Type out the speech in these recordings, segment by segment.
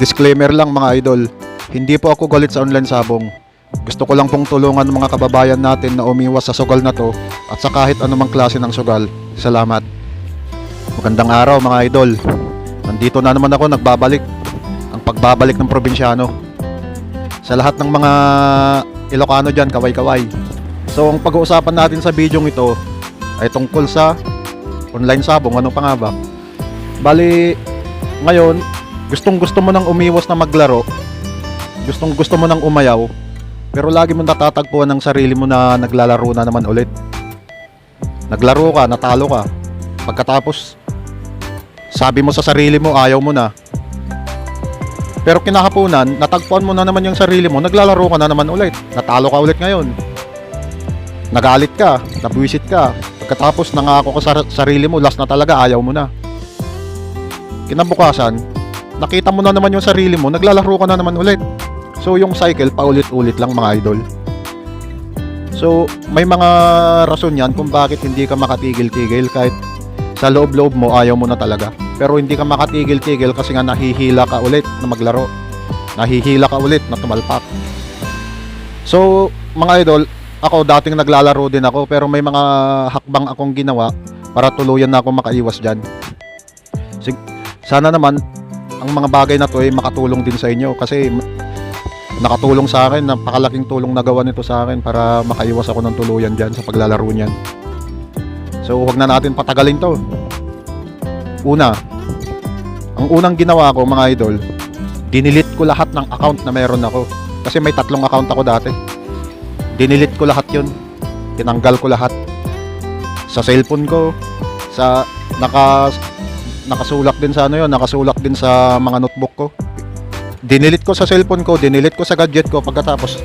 Disclaimer lang mga idol, hindi po ako galit sa online sabong. Gusto ko lang pong tulungan ng mga kababayan natin na umiwas sa sugal na to at sa kahit anumang klase ng sugal. Salamat. Magandang araw mga idol. Nandito na naman ako nagbabalik. Ang pagbabalik ng probinsyano. Sa lahat ng mga Ilocano dyan, kaway-kaway. So ang pag-uusapan natin sa video ito ay tungkol sa online sabong. Ano pa nga ba? Bali, ngayon, gustong gusto mo nang umiwas na maglaro. Gustong gusto mo nang umayaw. Pero lagi mo natatagpuan ng sarili mo na naglalaro na naman ulit. Naglaro ka, natalo ka. Pagkatapos, sabi mo sa sarili mo, ayaw mo na. Pero kinahaponan, natagpuan mo na naman yung sarili mo, naglalaro ka na naman ulit. Natalo ka ulit ngayon. Nagalit ka, nabwisit ka. Pagkatapos nangako ka sa sarili mo, last na talaga, ayaw mo na. Kinabukasan, nakita mo na naman yung sarili mo, naglalaro ka na naman ulit. So yung cycle, paulit-ulit lang mga idol. So may mga rason yan kung bakit hindi ka makatigil-tigil kahit sa loob-loob mo ayaw mo na talaga. Pero hindi ka makatigil-tigil kasi nga nahihila ka ulit na maglaro. Nahihila ka ulit na tumalpak. So mga idol, ako dating naglalaro din ako pero may mga hakbang akong ginawa para tuluyan na ako makaiwas dyan. Sig- sana naman ang mga bagay na to ay makatulong din sa inyo kasi nakatulong sa akin, napakalaking tulong na gawa nito sa akin para makaiwas ako ng tuluyan dyan sa paglalaro niyan. So, huwag na natin patagalin to. Una, ang unang ginawa ko mga idol, dinilit ko lahat ng account na meron ako. Kasi may tatlong account ako dati. Dinilit ko lahat yun. Tinanggal ko lahat. Sa cellphone ko, sa naka nakasulak din sa ano yun, nakasulak din sa mga notebook ko dinilit ko sa cellphone ko, dinilit ko sa gadget ko pagkatapos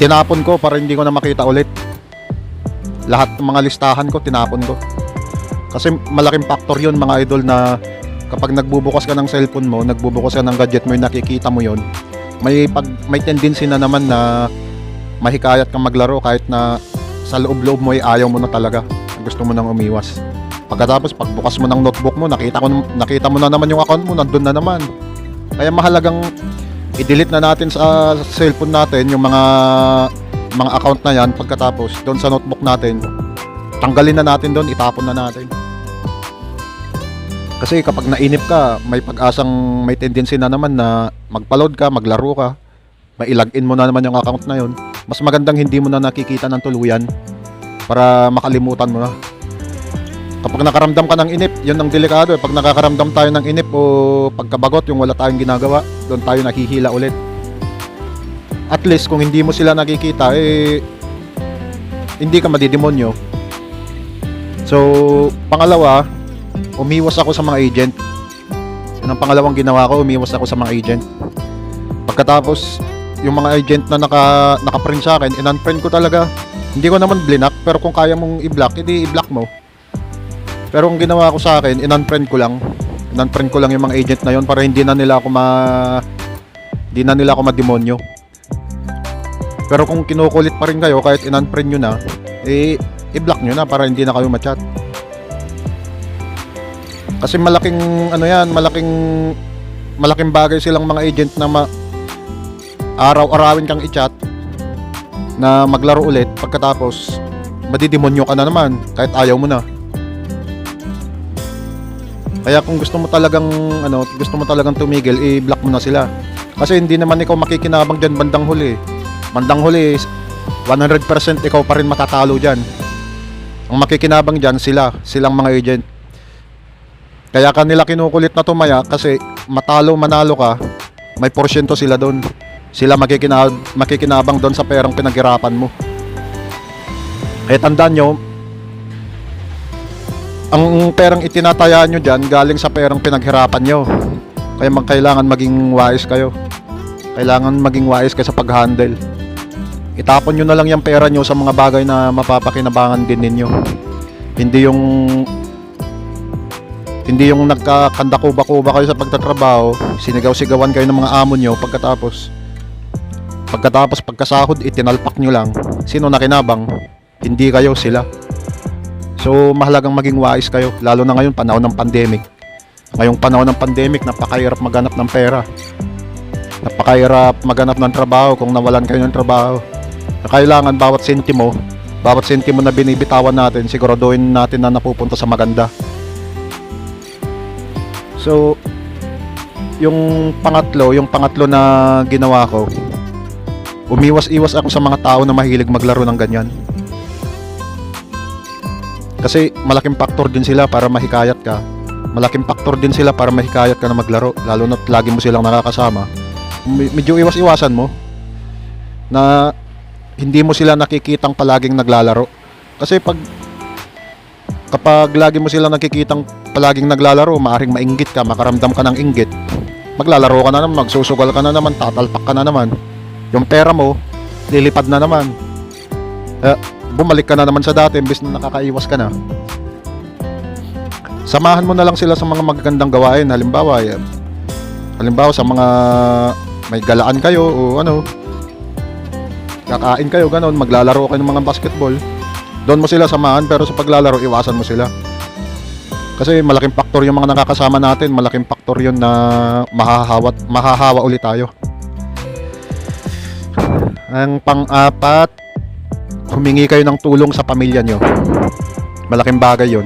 tinapon ko para hindi ko na makita ulit. Lahat ng mga listahan ko tinapon ko. Kasi malaking factor 'yun mga idol na kapag nagbubukas ka ng cellphone mo, nagbubukas ka ng gadget mo, yung nakikita mo 'yon. May pag may tendency na naman na mahikayat kang maglaro kahit na sa loob-loob mo ay ayaw mo na talaga. Gusto mo nang umiwas. Pagkatapos pagbukas mo ng notebook mo, nakita ko nakita mo na naman yung account mo, nandun na naman. Kaya mahalagang i-delete na natin sa cellphone natin yung mga mga account na yan. Pagkatapos doon sa notebook natin tanggalin na natin doon itapon na natin. Kasi kapag nainip ka may pag-asang may tendency na naman na magpa-load ka maglaro ka mailagin mo na naman yung account na yun. Mas magandang hindi mo na nakikita ng tuluyan para makalimutan mo na kapag nakaramdam ka ng inip, yun ang delikado. eh. Pag nakakaramdam tayo ng inip o pagkabagot, yung wala tayong ginagawa, doon tayo nahihila ulit. At least, kung hindi mo sila nakikita, eh, hindi ka madidemonyo. So, pangalawa, umiwas ako sa mga agent. Yun ang pangalawang ginawa ko, umiwas ako sa mga agent. Pagkatapos, yung mga agent na naka, naka-print sa akin, in-unfriend ko talaga. Hindi ko naman blinak, pero kung kaya mong i-block, edi i-block mo. Pero ang ginawa ko sa akin, in-unfriend ko lang. In-unfriend ko lang yung mga agent na yon para hindi na nila ako ma hindi na nila ako mademonyo. Pero kung kinukulit pa rin kayo kahit in-unfriend nyo na, eh i-block nyo na para hindi na kayo ma-chat. Kasi malaking ano yan, malaking malaking bagay silang mga agent na ma, araw-arawin kang i-chat na maglaro ulit pagkatapos madidemonyo ka na naman kahit ayaw mo na. Kaya kung gusto mo talagang ano, gusto mo talagang tumigil, i-block mo na sila. Kasi hindi naman ikaw makikinabang diyan bandang huli. Bandang huli, 100% ikaw pa rin matatalo diyan. Ang makikinabang diyan sila, silang mga agent. Kaya kanila kinukulit na tumaya kasi matalo manalo ka, may porsyento sila doon. Sila makikinab makikinabang doon sa perang pinaghirapan mo. Kaya tandaan nyo, ang perang itinataya nyo dyan galing sa perang pinaghirapan nyo. Kaya mag, kailangan maging wise kayo. Kailangan maging wise kayo sa pag-handle. Itapon nyo na lang yung pera nyo sa mga bagay na mapapakinabangan din ninyo. Hindi yung hindi yung nagkakanda kuba-kuba kayo sa pagtatrabaho, sinigaw-sigawan kayo ng mga amo nyo pagkatapos pagkatapos pagkasahod itinalpak nyo lang. Sino nakinabang? Hindi kayo, sila. So, mahalagang maging wise kayo, lalo na ngayon, panahon ng pandemic. Ngayong panahon ng pandemic, napakahirap maghanap ng pera. Napakahirap maghanap ng trabaho kung nawalan kayo ng trabaho. Kailangan bawat sentimo, bawat sentimo na binibitawan natin, siguraduhin natin na napupunta sa maganda. So, yung pangatlo, yung pangatlo na ginawa ko, umiwas-iwas ako sa mga tao na mahilig maglaro ng ganyan. Kasi malaking faktor din sila para mahikayat ka. Malaking faktor din sila para mahikayat ka na maglaro, lalo na lagi mo silang nakakasama. Me- Medyo iwas-iwasan mo na hindi mo sila nakikitang palaging naglalaro. Kasi pag kapag lagi mo sila nakikitang palaging naglalaro, maaring mainggit ka, makaramdam ka ng inggit. Maglalaro ka na naman, magsusugal ka na naman, tatalpak ka na naman. Yung pera mo, lilipad na naman. Eh, bumalik ka na naman sa dati, imbes na nakakaiwas ka na. Samahan mo na lang sila sa mga magagandang gawain. Halimbawa, eh, halimbawa sa mga may galaan kayo o ano, kakain kayo, ganon, maglalaro kayo ng mga basketball. Doon mo sila samahan pero sa paglalaro, iwasan mo sila. Kasi malaking faktor yung mga nakakasama natin, malaking faktor yun na mahahawat, mahahawa ulit tayo. Ang pang-apat, humingi kayo ng tulong sa pamilya nyo. Malaking bagay yun.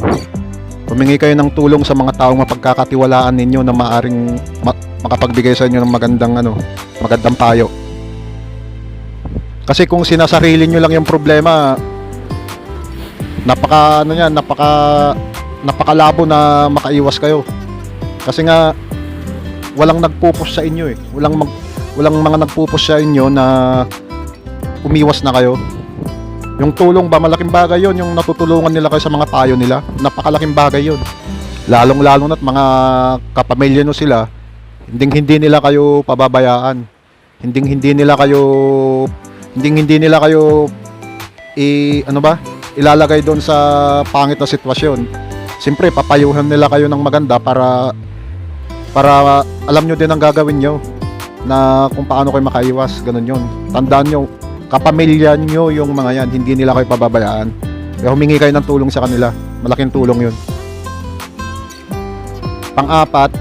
Humingi kayo ng tulong sa mga taong mapagkakatiwalaan ninyo na maaring ma- makapagbigay sa inyo ng magandang ano, magandang payo. Kasi kung sinasarili nyo lang yung problema, napaka ano yan, napaka napakalabo na makaiwas kayo. Kasi nga walang nagpupus sa inyo eh. Walang mag, walang mga nagpupus sa inyo na umiwas na kayo. Yung tulong ba malaking bagay 'yon, yung natutulungan nila kayo sa mga payo nila. Napakalaking bagay 'yon. Lalong-lalo na't mga kapamilya nyo sila, hindi hindi nila kayo pababayaan. Hindi hindi nila kayo hindi hindi nila kayo i ano ba? ilalagay doon sa pangit na sitwasyon. Siyempre, papayuhan nila kayo ng maganda para para alam nyo din ang gagawin nyo na kung paano kayo makaiwas, ganun yun. Tandaan nyo, kapamilya nyo yung mga yan, hindi nila kayo pababayaan. Kaya humingi kayo ng tulong sa kanila. Malaking tulong yun. Pang-apat,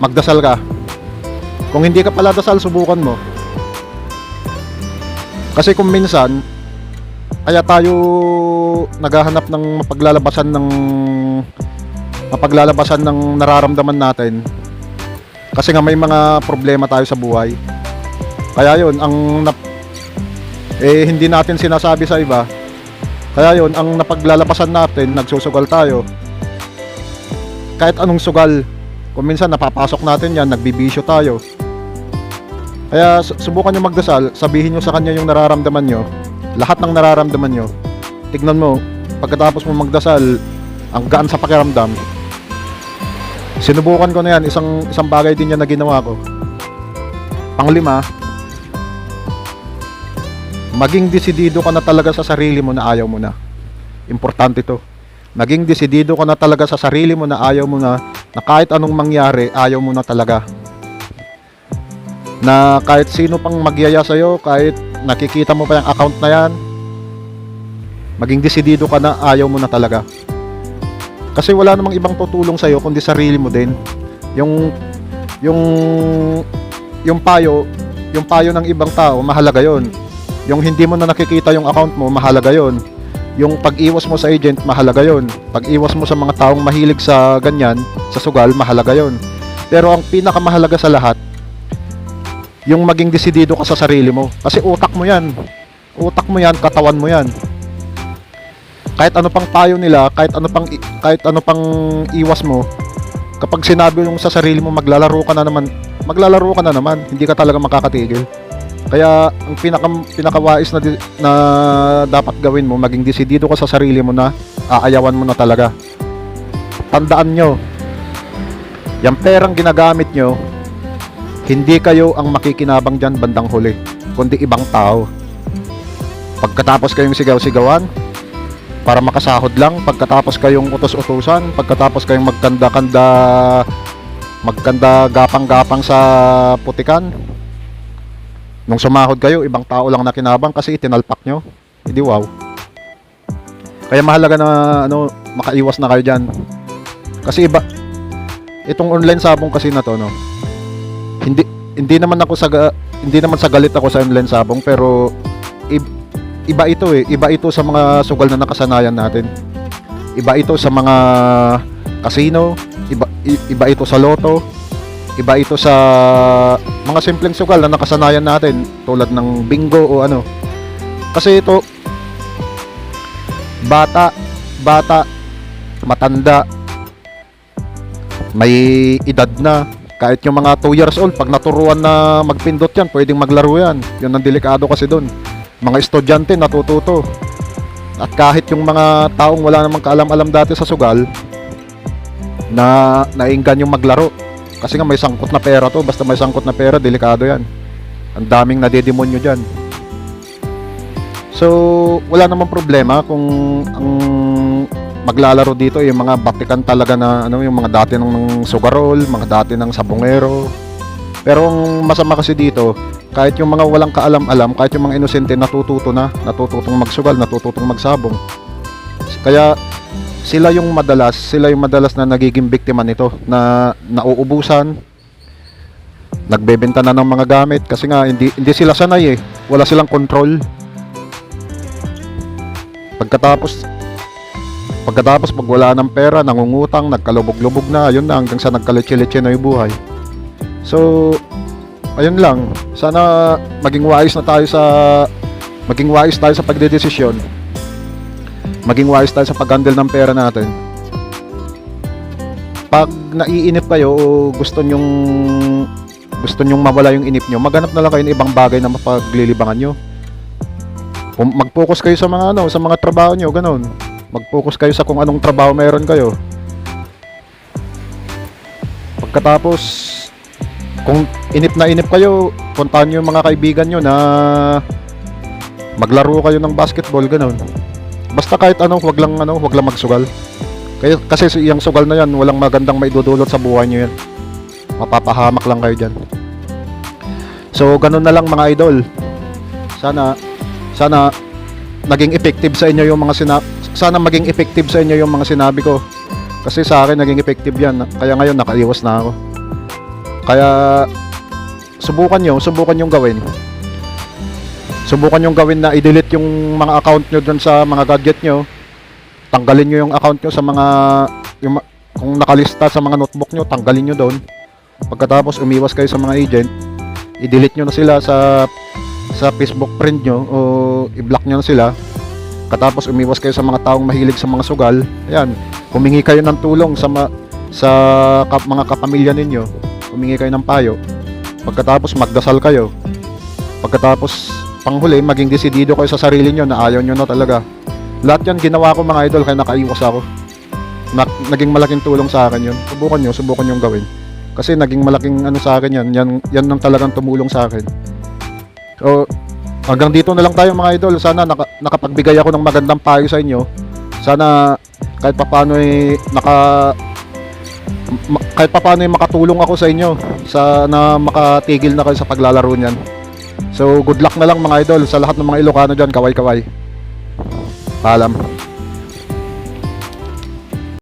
magdasal ka. Kung hindi ka pala dasal, subukan mo. Kasi kung minsan, kaya tayo naghahanap ng mapaglalabasan ng mapaglalabasan ng nararamdaman natin kasi nga may mga problema tayo sa buhay kaya yon ang nap, eh hindi natin sinasabi sa iba. Kaya yon ang napaglalabasan natin nagsusugal tayo. Kahit anong sugal kung minsan napapasok natin yan nagbibisyo tayo. Kaya su- subukan nyo magdasal sabihin nyo sa kanya yung nararamdaman nyo. Lahat ng nararamdaman nyo, tignan mo, pagkatapos mo magdasal, ang gaan sa pakiramdam, sinubukan ko na yan, isang, isang bagay din yan na ginawa ko. Panglima, maging desidido ka na talaga sa sarili mo na ayaw mo na. Importante to. Maging desidido ka na talaga sa sarili mo na ayaw mo na, na kahit anong mangyari, ayaw mo na talaga. Na kahit sino pang magyaya sa'yo, kahit nakikita mo pa yung account na yan, maging desidido ka na ayaw mo na talaga. Kasi wala namang ibang tutulong sa'yo kundi sarili mo din. Yung yung yung payo, yung payo ng ibang tao, mahalaga 'yon. Yung hindi mo na nakikita yung account mo, mahalaga 'yon. Yung pag-iwas mo sa agent, mahalaga 'yon. Pag-iwas mo sa mga taong mahilig sa ganyan, sa sugal, mahalaga 'yon. Pero ang pinakamahalaga sa lahat, yung maging desidido ka sa sarili mo. Kasi utak mo yan. Utak mo yan, katawan mo yan. Kahit ano pang payo nila, kahit ano pang kahit ano pang iwas mo, kapag sinabi mo sa sarili mo maglalaro ka na naman, maglalaro ka na naman, hindi ka talaga makakatigil. Kaya ang pinaka pinakawais na na dapat gawin mo, maging desidido ka sa sarili mo na aayawan mo na talaga. Tandaan nyo, yung perang ginagamit nyo, hindi kayo ang makikinabang dyan bandang huli, kundi ibang tao. Pagkatapos kayong sigaw-sigawan, para makasahod lang, pagkatapos kayong utos-utusan, pagkatapos kayong magkanda-kanda, magkanda gapang-gapang sa putikan, nung sumahod kayo, ibang tao lang nakinabang kasi itinalpak nyo. Hindi wow. Kaya mahalaga na ano, makaiwas na kayo dyan. Kasi iba, itong online sabong kasi na to, no. Hindi hindi naman ako sa hindi naman sa galit ako sa online sabong pero iba ito eh. Iba ito sa mga sugal na nakasanayan natin. Iba ito sa mga casino, iba iba ito sa loto, iba ito sa mga simpleng sugal na nakasanayan natin tulad ng bingo o ano. Kasi ito bata, bata, matanda, may edad na. Kahit yung mga 2 years old, pag naturuan na magpindot yan, pwedeng maglaro yan. Yun ang delikado kasi doon. Mga estudyante natututo. At kahit yung mga taong wala namang kaalam-alam dati sa sugal, na nainggan yung maglaro. Kasi nga may sangkot na pera to. Basta may sangkot na pera, delikado yan. Ang daming nadidemonyo dyan. So, wala namang problema kung ang maglalaro dito yung mga batikan talaga na ano yung mga dati ng sugarol, mga dati ng sabongero. Pero ang masama kasi dito, kahit yung mga walang kaalam-alam, kahit yung mga inosente natututo na, natututong magsugal, natututong magsabong. Kaya sila yung madalas, sila yung madalas na nagiging biktima nito na nauubusan, nagbebenta na ng mga gamit kasi nga hindi hindi sila sanay eh. Wala silang control. Pagkatapos Pagkatapos pag wala ng pera, nangungutang, nagkalubog-lubog na, ayun na hanggang sa nagkalitsi-litsi na yung buhay. So, ayun lang. Sana maging wise na tayo sa maging wise tayo sa pagdedesisyon. Maging wise tayo sa pag-handle ng pera natin. Pag naiinip kayo o gusto nyong gusto nyong mawala yung inip nyo, maghanap na lang kayo ng ibang bagay na mapaglilibangan nyo. Mag-focus kayo sa mga ano, sa mga trabaho nyo, ganun. Mag-focus kayo sa kung anong trabaho meron kayo. Pagkatapos, kung inip na inip kayo, puntahan nyo yung mga kaibigan nyo na maglaro kayo ng basketball, ganun. Basta kahit ano, wag lang ano, wag lang magsugal. Kaya, kasi si- yung sugal na yan, walang magandang maidudulot sa buhay nyo yan. Mapapahamak lang kayo dyan. So, ganun na lang mga idol. Sana, sana, naging effective sa inyo yung mga sina sana maging effective sa inyo yung mga sinabi ko. Kasi sa akin naging effective yan. Kaya ngayon nakaiwas na ako. Kaya subukan nyo, subukan yung gawin. Subukan yung gawin na i-delete yung mga account nyo dun sa mga gadget nyo. Tanggalin nyo yung account nyo sa mga yung, kung nakalista sa mga notebook nyo, tanggalin nyo doon. Pagkatapos umiwas kayo sa mga agent, i-delete nyo na sila sa sa Facebook friend nyo o i-block nyo na sila. Katapos umiwas kayo sa mga taong mahilig sa mga sugal. Ayan, humingi kayo ng tulong sa ma- sa kap- mga kapamilya ninyo. Humingi kayo ng payo. Pagkatapos magdasal kayo. Pagkatapos panghuli maging desidido kayo sa sarili nyo na ayaw nyo na talaga. Lahat yan ginawa ko mga idol kaya nakaiwas ako. Na- naging malaking tulong sa akin yun. Subukan nyo, subukan yung gawin. Kasi naging malaking ano sa akin yan. Yan, yan ang talagang tumulong sa akin. So, hanggang dito na lang tayo mga idol. Sana naka, nakapagbigay ako ng magandang payo sa inyo. Sana kahit papaano ay naka ma- kahit papaano ay makatulong ako sa inyo sa na makatigil na kayo sa paglalaro niyan. So, good luck na lang mga idol sa lahat ng mga Ilocano diyan, kaway-kaway. Paalam.